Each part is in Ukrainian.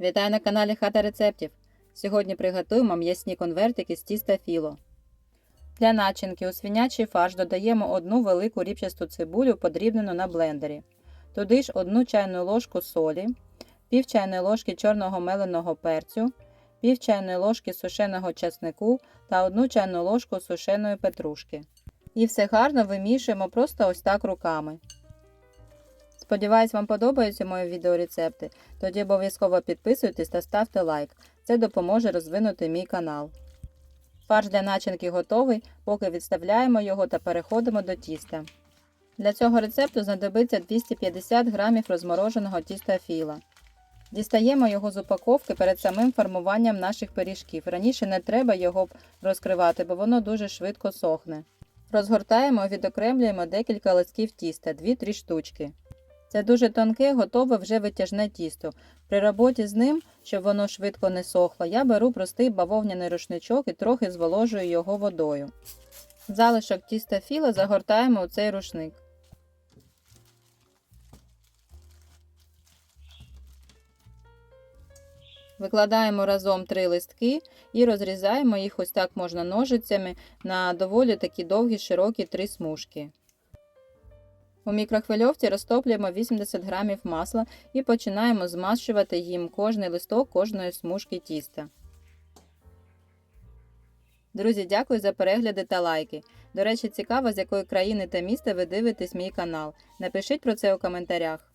Вітаю на каналі Хата рецептів. Сьогодні приготуємо м'ясні конвертики з тіста філо. Для начинки у свинячий фарш додаємо одну велику ріпчасту цибулю, подрібнену на блендері. Туди ж одну чайну ложку солі, пів чайної ложки чорного меленого перцю, пів чайної ложки сушеного часнику та одну чайну ложку сушеної петрушки. І все гарно вимішуємо просто ось так руками. Сподіваюсь, вам подобаються мої відеорецепти. Тоді обов'язково підписуйтесь та ставте лайк. Це допоможе розвинути мій канал. Фарш для начинки готовий, поки відставляємо його та переходимо до тіста. Для цього рецепту знадобиться 250 г розмороженого тіста філа. Дістаємо його з упаковки перед самим формуванням наших пиріжків. Раніше не треба його розкривати, бо воно дуже швидко сохне. Розгортаємо і відокремлюємо декілька листків тіста, 2-3 штучки. Це дуже тонке, готове вже витяжне тісто. При роботі з ним, щоб воно швидко не сохло, я беру простий бавовняний рушничок і трохи зволожую його водою. Залишок тіста філа загортаємо у цей рушник. Викладаємо разом три листки і розрізаємо їх ось так можна ножицями на доволі такі довгі широкі три смужки. У мікрохвильовці розтоплюємо 80 г масла і починаємо змащувати їм кожний листок кожної смужки тіста. Друзі, дякую за перегляди та лайки. До речі, цікаво, з якої країни та міста ви дивитесь мій канал. Напишіть про це у коментарях.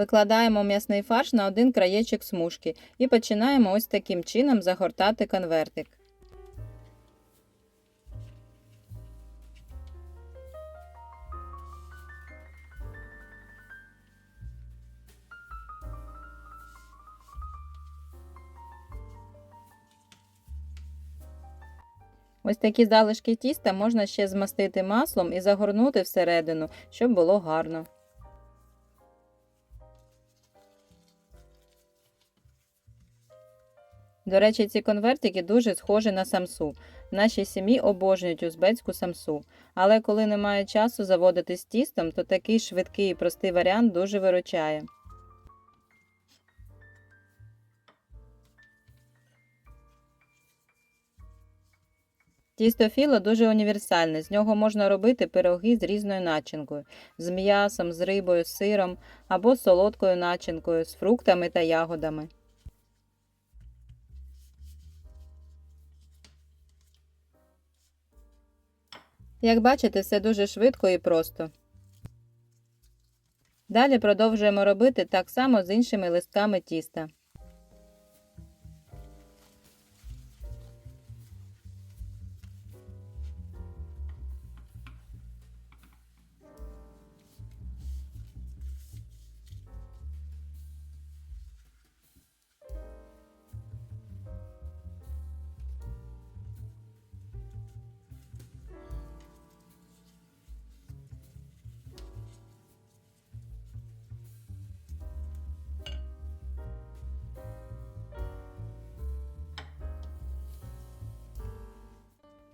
Викладаємо м'ясний фарш на один краєчок смужки і починаємо ось таким чином загортати конвертик. Ось такі залишки тіста можна ще змастити маслом і загорнути всередину, щоб було гарно. До речі, ці конвертики дуже схожі на самсу. В нашій сім'ї обожнюють узбецьку самсу. Але коли немає часу заводити з тістом, то такий швидкий і простий варіант дуже виручає. Тісто філо дуже універсальне. З нього можна робити пироги з різною начинкою, з м'ясом, з рибою, з сиром або з солодкою начинкою, з фруктами та ягодами. Як бачите, все дуже швидко і просто. Далі продовжуємо робити так само з іншими листками тіста.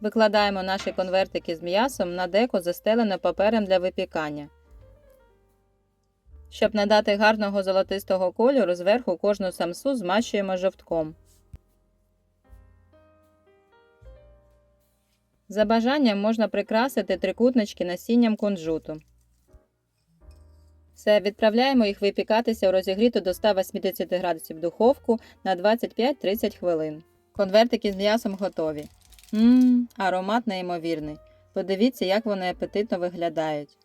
Викладаємо наші конвертики з м'ясом на деко застелене папером для випікання. Щоб надати гарного золотистого кольору, зверху кожну самсу змащуємо жовтком. За бажанням можна прикрасити трикутнички насінням кунжуту. Все, відправляємо їх випікатися у розігріту до 180 градусів духовку на 25-30 хвилин. Конвертики з м'ясом готові. Ммм, аромат неймовірний. Подивіться, як вони апетитно виглядають.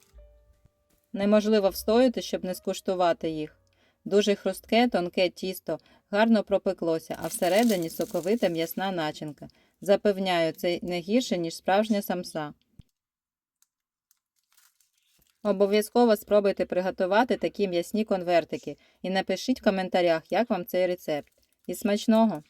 Неможливо встояти, щоб не скуштувати їх. Дуже хрустке, тонке тісто, гарно пропеклося, а всередині соковита м'ясна начинка. Запевняю, це не гірше, ніж справжня самса. Обов'язково спробуйте приготувати такі м'ясні конвертики і напишіть в коментарях, як вам цей рецепт. І смачного!